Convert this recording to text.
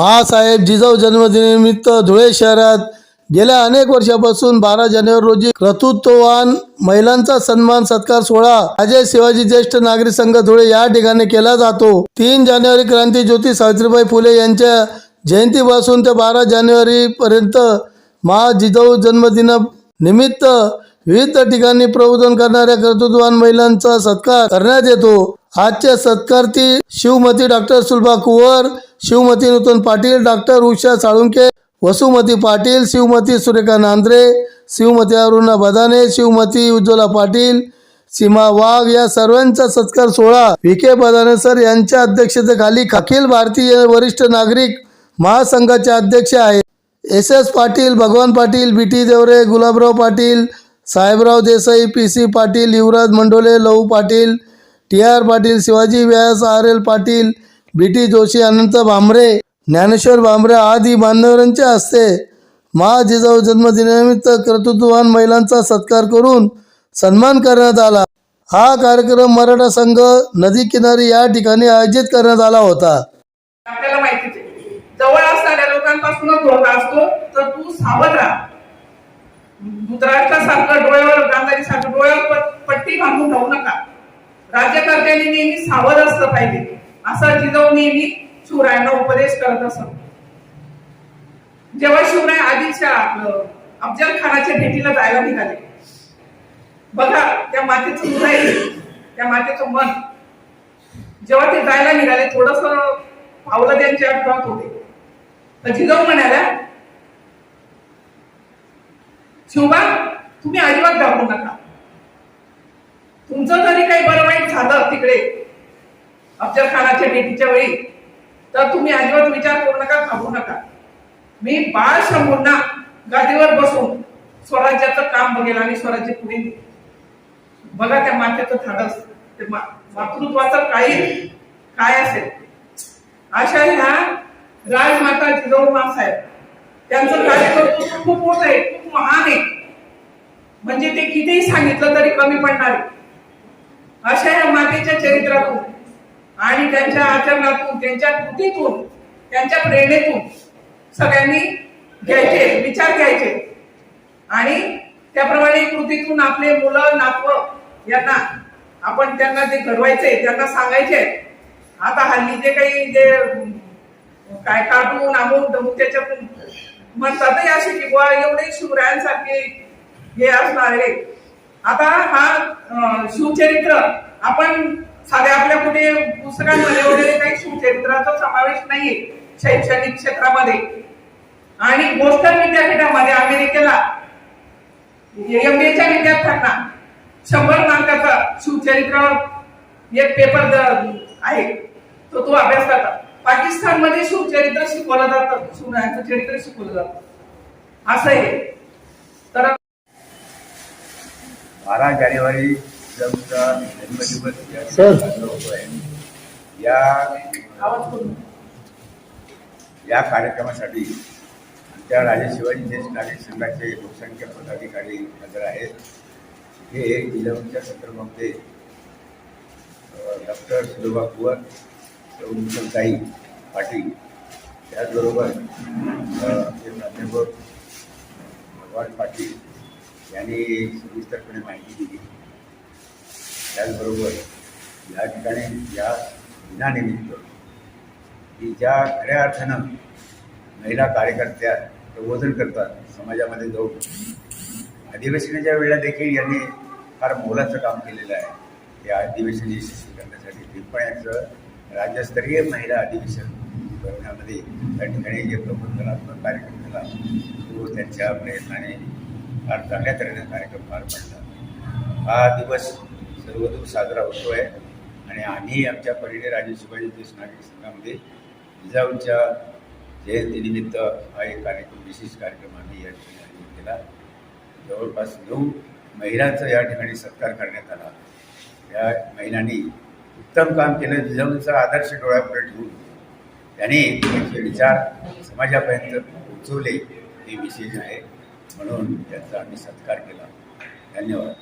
महासाहेब जिजाऊ जन्मदिनानिमित्त धुळे शहरात गेल्या अनेक वर्षापासून बारा जानेवारी रोजी कर्तृत्ववान महिलांचा सन्मान सत्कार सोहळा अजय शिवाजी ज्येष्ठ नागरिक संघ धुळे या ठिकाणी केला जातो. तीन जानेवारी क्रांती ज्योती सावित्रीबाई फुले यांच्या जयंतीपासून ते बारा जानेवारी पर्यंत महा जिजाऊ जन्मदिना निमित्त विविध ठिकाणी प्रबोधन करणाऱ्या कर्तृत्ववान महिलांचा सत्कार करण्यात येतो. आजच्या सत्कारती शिवमती डॉक्टर सुलभा कुवर शिवमती नूतन पाटील डॉक्टर उषा साळुंके वसुमती पाटील शिवमती सुरेखा नांद्रे शिवमती अरुणा बदाने शिवमती उज्ज्वला पाटील सीमा वाघ या सर्वांचा सत्कार सोहळा विखे बदाने सर यांच्या अध्यक्षतेखाली अखिल भारतीय वरिष्ठ नागरिक महासंघाचे अध्यक्ष आहेत. S. S. Patil Bhagwan Patil B. T. Deore Gulabrao Patil Sahebrao Desai P. C. Patil Yuvraj Mandole Lahu Patil T. R. Patil Shivaji Vyas R. L. Patil B T Joshi Anant Bhambare Dnyaneshwar Bhambare आदी मान्यवरांच्या हस्ते महा जिजाऊ जन्मदिनानिमित्त कर्तृत्ववान महिलांचा सत्कार करून सन्मान करण्यात आला. हा कार्यक्रम मराठा संघ नदी किनारी या ठिकाणी आयोजित करण्यात आला होता. आपल्याला माहितीच आहे. जवळ असणाऱ्या लोकांपासूनच धोका असतो तर तू सावध राहा. सारखं डोळ्यावर गांधारी सारखं डोळ्यावर पट्टी बांधून राहू नका. राज्यकर्त्यांनी नेहमी सावध असलं पाहिजे. असा जिजाऊ नेहमी शिवरायांना उपदेश करत असत. जेव्हा शिवराय आधीच्या आपलं अफजल खानाच्या भेटीला जायला निघाले बघा त्या मातेचं हृदय त्या मातेचं मन जेव्हा ते जायला निघाले थोडस पावलं त्यांच्या ड्रॉप होते. तर जिजाऊ म्हणाल्या शिवबा तुम्ही अजिबात घाबरू नका. तुमचं जरी काही बरं वाईट झालं तिकडे अफजल खानाच्या भेटीच्या वेळी. तर तुम्ही अजिबात विचार करू नका थांबू नका. मी बाळ शंभूंना गादीवर बसून स्वराज्याचं काम बघेल आणि स्वराज्य पुढे बघा त्या मातेचं धाडस ते मातृत्वाचं काही काय असेल? अशा ह्या राजमाता जिजाऊ साहेब त्यांचं कार्यकर्तृत्व खूप मोठं आहे खूप महान आहे. म्हणजे ते कितीही सांगितलं तरी कमी पडणार अशा या मातेच्या चरित्रातून आणि त्यांच्या आचरणातून त्यांच्या कृतीतून त्यांच्या प्रेरणेतून सगळ्यांनी घ्यायचे विचार घ्यायचे. आणि त्याप्रमाणे कृतीतून आपले मुलं नातव यांना आपण त्यांना ते घडवायचे त्यांना सांगायचे. आता हल्ली जे काही जे काय कार्टून आमून दमून त्याच्यातून म्हणतातही असे की बुवा एवढे शिवरायांसारखे हे असणार आहे. आता हा शिवचरित्र आपण साध्या आपल्या कुठे पुस्तकांमध्ये वगैरे काही शिवचरित्राचा समावेश नाहीये शैक्षणिक क्षेत्रामध्ये. आणि बोस्टन विद्यापीठामध्ये अमेरिकेला एमबीएच्या विद्यार्थ्यांना शंभर मार्काचा शिवचरित्रावर एक पेपर आहे. तो तो अभ्यास करतात. पाकिस्तानमध्ये शिवचरित्र शिकवलं जातं. शिवरायांचं चरित्र शिकवलं जातं. असं आहे. तर बारा जानेवारी जिजाऊचा जन्मदिवस या सर. होतो आहे या या कार्यक्रमासाठी आमच्या राजे शिवाजी देश नागरिक संघाचे लोकसंख्या पदाधिकारी हजर आहेत हे जिजाऊच्या संदर्भामध्ये डॉक्टर सुलोभा कुवर ताई पाटील त्याचबरोबर प्राध्यापक भगवान पाटील यांनी सविस्तरपणे माहिती दिली त्याचबरोबर या ठिकाणी या दिनानिमित्त की ज्या खऱ्या अर्थानं महिला कार्यकर्त्या प्रबोधन करतात समाजामध्ये जाऊन. अधिवेशनाच्या वेळेला देखील यांनी फार मोलाचं काम केलेलं आहे ते अधिवेशन यशस्वी करण्यासाठी पिंपळ्याचं राज्यस्तरीय महिला अधिवेशन भरवण्यामध्ये त्या ठिकाणी जे प्रबोधनात्मक कार्यक्रम झाला तो त्यांच्या प्रयत्नाने फार चांगल्या तऱ्हेने कार्यक्रम पार पडला. हा दिवस सर्वदूर साजरा होतो आहे आणि आम्ही आमच्या परीने राजे शिवाजी देश नागरिक संघामध्ये जिजाऊंच्या जयंतीनिमित्त हा एक कार्यक्रम विशेष कार्यक्रम आम्ही या ठिकाणी आयोजित केला. जवळपास नऊ महिलांचा या ठिकाणी सत्कार करण्यात आला. या महिलांनी उत्तम काम केलं. जिजाऊंचा आदर्श डोळ्यापुढे ठेवून त्यांनी त्यांचे विचार समाजापर्यंत पोहोचवले. हे विशेष आहे. म्हणून त्यांचा आम्ही सत्कार केला. धन्यवाद.